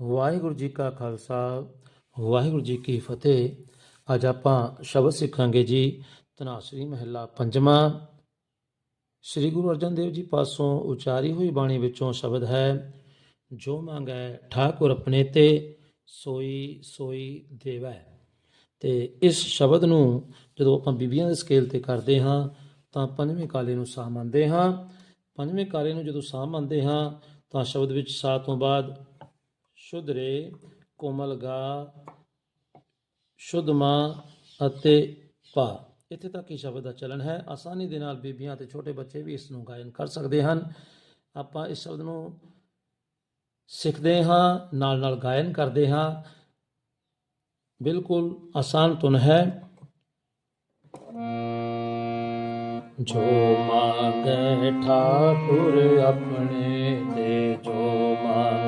ਵਾਹਿਗੁਰੂ ਜੀ ਕਾ ਖਾਲਸਾ, ਵਾਹਿਗੁਰੂ ਜੀ ਕੀ ਫਤਿਹ। ਅੱਜ ਆਪਾਂ ਸ਼ਬਦ ਸਿੱਖਾਂਗੇ ਜੀ, ਤਨਾਸਰੀ ਮਹਿਲਾ ਪੰਜਵਾਂ। ਸ੍ਰੀ ਗੁਰੂ ਅਰਜਨ ਦੇਵ ਜੀ ਪਾਸੋਂ ਉਚਾਰੀ ਹੋਈ ਬਾਣੀ ਵਿੱਚੋਂ ਸ਼ਬਦ ਹੈ, ਜੋ ਮੰਗੈ ਠਾਕੁਰ ਆਪਣੇ ਤੇ, ਸੋਈ ਸੋਈ ਦੇਵੈ। ਤੇ ਇਸ ਸ਼ਬਦ ਨੂੰ ਜਦੋਂ ਆਪਾਂ ਬੀਬੀਆਂ ਦੇ ਸਕੇਲ ਤੇ ਕਰਦੇ ਹਾਂ, ਤਾਂ ਪੰਜਵੇਂ ਕਾਲੇ ਨੂੰ ਸਾਹ ਮੰਨਦੇ ਹਾਂ। ਪੰਜਵੇਂ ਕਾਲੇ ਨੂੰ ਜਦੋਂ ਸਾਹ ਮੰਨਦੇ ਹਾਂ, ਤਾਂ ਸ਼ਬਦ ਵਿੱਚ ਸਾਹ ਤੋਂ ਬਾਅਦ ਸ਼ੁੱਧ ਰੇ ਕੋਮਲ ਗਾ ਸ਼ੁੱਧ ਮਾਂ ਅਤੇ ਪਾ। ਇੱਥੇ ਤੱਕ ਹੀ ਸ਼ਬਦ ਦਾ ਚਲਨ ਹੈ। ਆਸਾਨੀ ਦੇ ਨਾਲ ਬੀਬੀਆਂ ਤੇ ਛੋਟੇ ਬੱਚੇ ਵੀ ਇਸ ਨੂੰ ਗਾਇਨ ਕਰ ਸਕਦੇ ਹਨ। ਆਪਾਂ ਇਸ ਸ਼ਬਦ ਨੂੰ ਸਿੱਖਦੇ ਹਾਂ, ਨਾਲ ਨਾਲ ਗਾਇਨ ਕਰਦੇ ਹਾਂ। ਬਿਲਕੁਲ ਆਸਾਨ ਧੁਨ ਹੈ। ਜੋ ਮੰਗੈ ਠਾਕੁਰ ਆਪਣੇ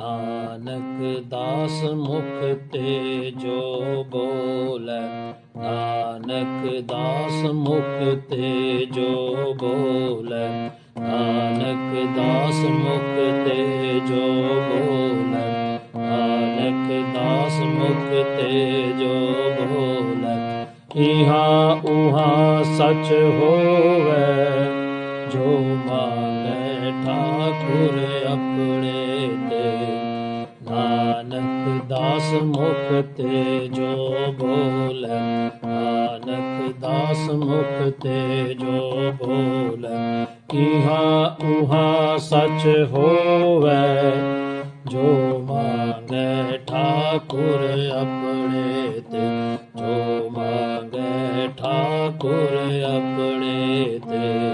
ਨਾਨਕ ਦਾਸ ਮੁਖ ਤੇ ਜੋ ਬੋਲੇ, ਨਾਨਕ ਦਾਸ ਮੁਖ ਤੇ ਜੋ ਬੋਲੇ, ਨਾਨਕ ਦਾਸ ਮੁਖ ਤੇ ਜੋ ਬੋਲੇ, ਨਾਨਕ ਦਾਸ ਮੁਖ ਤੇ ਜੋ ਬੋਲੇ। ਇਹਾ ਉਹਾ ਸਚ ਹੋਵੇ ਤੇ ਜੋ ਬੋਲੇ, ਨਾਨਕ ਦਾਸ ਮੁਖ ਤੇ ਜੋ ਬੋਲੇ ਇਹਾ ਉਹਾ ਸਚ ਹੋਵੇ, ਜੋ ਮਾਨੈ ਠਾਕੁਰ ਆਪਣੇ ਤੇ, ਜੋ ਮੰਗੈ ਠਾਕੁਰ ਆਪਣੇ ਤੇ।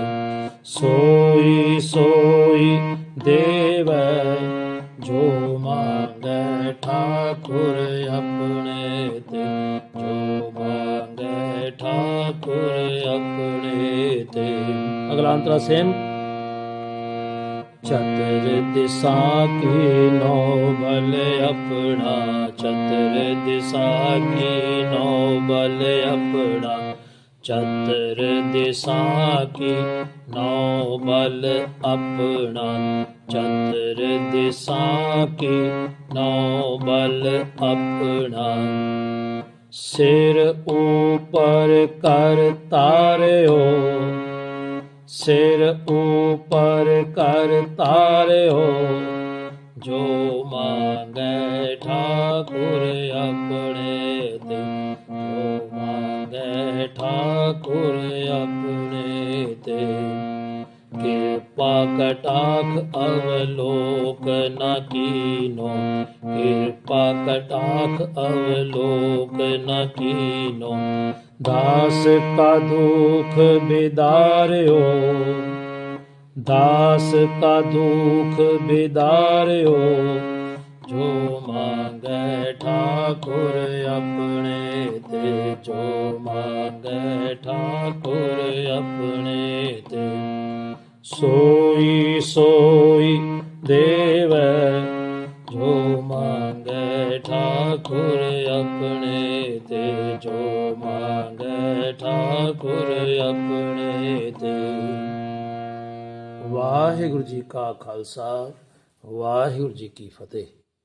ਸੋਈ ਸੋਈ ਦੇਵੈ, ਜੋ ਤੇ ਅਗਲਾ ਅੰਤਰਾ ਸੇਮ। ਚਤਰ ਦਿਸਾ ਕੀ ਨੋ ਬਲ ਆਪਣਾ, ਚਤਰ ਦਿਸਾ ਕੀ ਨੋ ਬਲ ਆਪਣਾ, ਚਤਰ ਦਿਸਾ ਕੀ ਨੋ ਬਲ ਆਪਣਾ, ਚਤਰ ਦਿਸਾ ਕੀ ਨੋ ਬਲ ਆਪਣਾ। ਸਿਰ ਉਪਰ ਕਰ ਤਾਰਿਓ, ਸਿਰ ਉਪਰ ਕਰ ਤਾਰਿਓ, ਜੋ ਮੰਗੈ ਠਾਕੁਰ ਆਪਣੇ ਤੇ, ਜੋ ਮੰਗੈ ਠਾਕੁਰ ਆਪਣੇ ਤੇ ਕਿਰਪਾ ਕਟਾਖ ਅਵਲੋਕ ਨ ਕੀਨੋ ਕਿਰਪਾ ਕਟਾਖ ਅਵਲੋਕ ਨ ਕੀਨੋ ਦਾਸ ਕਾ ਦੁਖ ਬਿਦਾਰਿਓ ਦਾਸ ਕਾ ਦੁਖ ਬਿਦਾਰਿਓ ਜੋ ਮੰਗੈ ਠਾਕੁਰ ਆਪਣੇ ਤੇ ਜੋ ਮੰਗੈ ਠਾਕੁਰ ਆਪਣੇ ਤੇ ਸੋਈ ਸੋਈ ਦੇਵੈ, ਜੋ ਮੰਗੈ ਠਾਕੁਰ ਆਪਣੇ ਤੇ, ਜੋ ਮੰਗੈ ਠਾਕੁਰ ਆਪਣੇ ਤੇ। ਵਾਹਿਗੁਰੂ ਜੀ ਕਾ ਖਾਲਸਾ, ਵਾਹਿਗੁਰੂ ਜੀ ਕੀ ਫਤਿਹ।